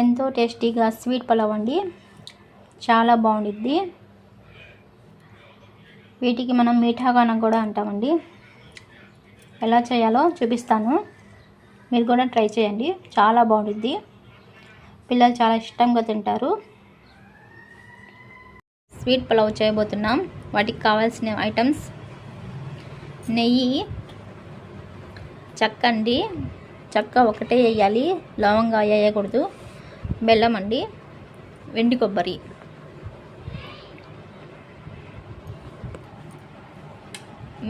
ఎంతో టేస్టీగా స్వీట్ పలావ్ అండి. చాలా బాగుండిద్ది. వీటికి మనం మీఠాగానం కూడా అంటామండి. ఎలా చేయాలో చూపిస్తాను. మీరు కూడా ట్రై చేయండి. చాలా బాగుంటుంది పిల్లలు చాలా ఇష్టంగా తింటారు. స్వీట్ పలావ్ చేయబోతున్నాం. వాటికి కావాల్సిన ఐటమ్స్. నెయ్యి చెక్క అండి చెక్క ఒకటే వేయాలి. లవంగా వేయకూడదు. బెల్లం అండి వెండి కొబ్బరి.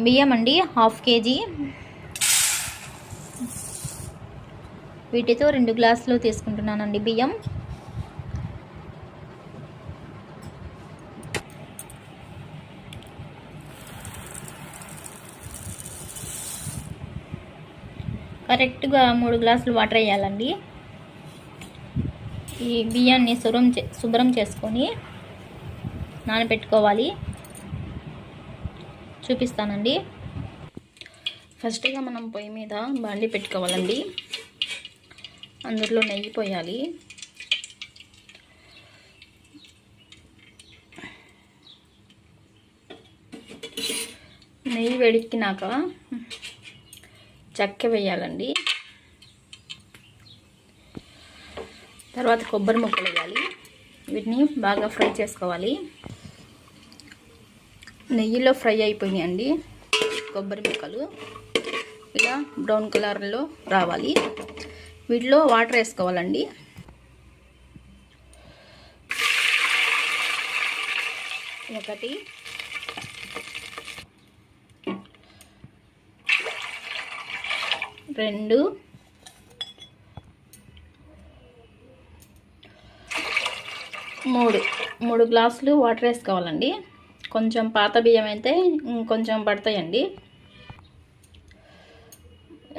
బియ్యం అండి హాఫ్ కేజీ. వీటితో రెండు గ్లాసులు తీసుకుంటున్నానండి బియ్యం. కరెక్ట్గా మూడు గ్లాసులు వాటర్ వేయాలండి. ఈ బియ్యాన్ని శుభ్రం చే శుభ్రం చేసుకొని నానబెట్టుకోవాలి. చూపిస్తానండి. ఫస్ట్గా మనం పొయ్యి మీద బాండి పెట్టుకోవాలండి. అందులో నెయ్యి పోయాలి. నెయ్యి వేడెక్కినాక చెక్క వేయాలండి. తర్వాత కొబ్బరి ముక్కలు వేయాలి. వీటిని బాగా ఫ్రై చేసుకోవాలి. నెయ్యిలో ఫ్రై అయిపోయినాయండి కొబ్బరి ముక్కలు. ఇలా బ్రౌన్ కలర్లో రావాలి. వీటిలో వాటర్ వేసుకోవాలండి. ఒకటి. రెండు. మూడు మూడు గ్లాసులు వాటర్ వేసుకోవాలండి. కొంచెం పాత బియ్యం అయితే కొంచెం పడతాయండి.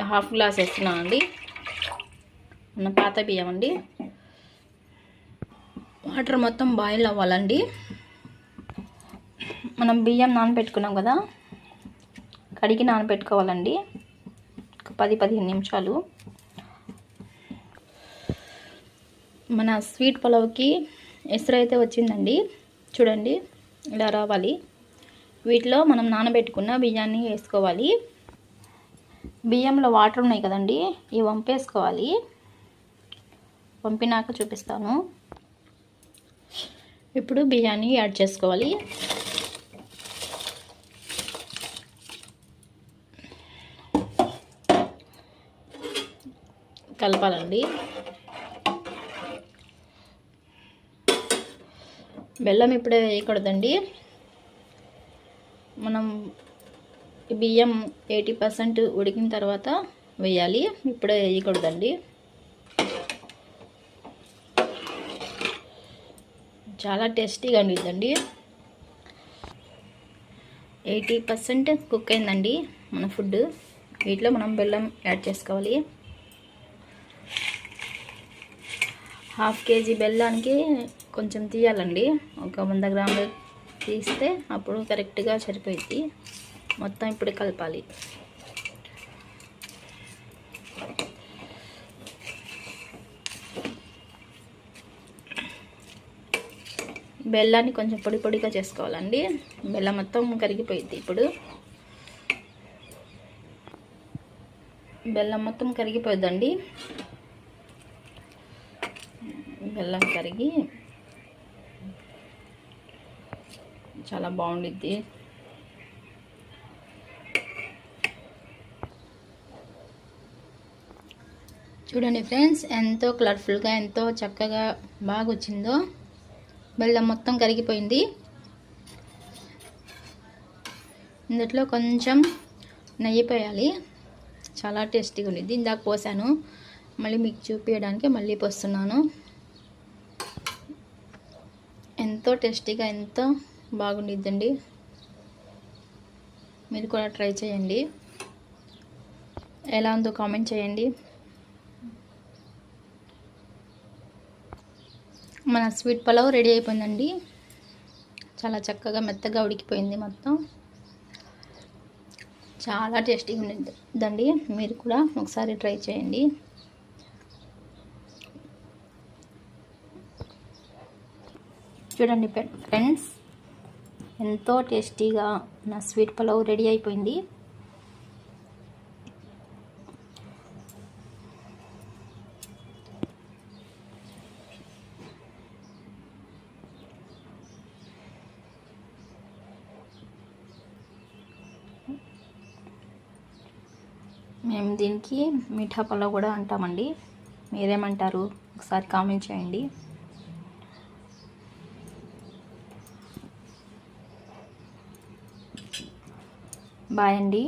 హాఫ్ గ్లాస్ వేస్తున్నానండి మన పాత బియ్యం అండి. వాటర్ మొత్తం బాయిల్ అవ్వాలండి. మనం బియ్యం నానబెట్టుకున్నాం కదా కడిగి నానబెట్టుకోవాలండి. ఒక పది పదిహేను నిమిషాలు. మన స్వీట్ పులావ్కి ఎసరు అయితే వచ్చిందండి. చూడండి ఇలా రావాలి. వీటిలో మనం నానబెట్టుకున్న బియ్యాన్ని వేసుకోవాలి. బియ్యంలో వాటర్ ఉన్నాయి కదండి ఇవి వంపేసుకోవాలి. పంపినాక చూపిస్తాను. ఇప్పుడు బియ్యాన్ని యాడ్ చేసుకోవాలి. కలపాలండి. బెల్లం ఇప్పుడే వేయకూడదండి. మనం బియ్యం ఎయిటీ పర్సెంట్ ఉడికిన తర్వాత వేయాలి. ఇప్పుడే వేయకూడదండి. చాలా టేస్టీగా ఉండిద్దండి ఎయిటీ పర్సెంట్ కుక్ అయిందండి మన ఫుడ్ వీటిలో మనం బెల్లం యాడ్ చేసుకోవాలి. హాఫ్ కేజీ బెల్లానికి కొంచెం తీయాలండి. ఒక వంద గ్రాములు తీస్తే అప్పుడు కరెక్ట్గా సరిపోయింది మొత్తం ఇప్పుడు కలపాలి. బెల్లాన్ని కొంచెం పొడి పొడిగా చేసుకోవాలండి. బెల్లం మొత్తం కరిగిపోయింది ఇప్పుడు. బెల్లం మొత్తం కరిగిపోద్దండి. బెల్లం కరిగి చాలా బాగుండిద్ది. చూడండి ఫ్రెండ్స్ ఎంతో కలర్ఫుల్గా ఎంతో చక్కగా బాగా వచ్చిందో బెల్లం మొత్తం కరిగిపోయింది. ఇందులో కొంచెం నెయ్యి పోయాలి. చాలా టేస్టీగా ఉండిద్ది ఇందాక పోసాను. మళ్ళీ మీకు చూపించడానికి మళ్ళీ పోస్తున్నాను. ఎంతో టేస్టీగా ఎంతో బాగుండిద్దండి. మీరు కూడా ట్రై చేయండి. ఎలా ఉందో కామెంట్ చేయండి. మన స్వీట్ పలావ్ రెడీ అయిపోయిందండి. చాలా చక్కగా మెత్తగా ఉడికిపోయింది మొత్తం. చాలా టేస్టీగా ఉండిద్దండి మీరు కూడా ఒకసారి ట్రై చేయండి. చూడండి ఫ్రెండ్స్. ఎంతో టేస్టీగా నా స్వీట్ పలావ్ రెడీ అయిపోయింది. మేము దీనికి మిఠా పలావ్ కూడా అంటామండి. మీరేమంటారు? ఒకసారి కామెంట్ చేయండి. బాయ్ అండి.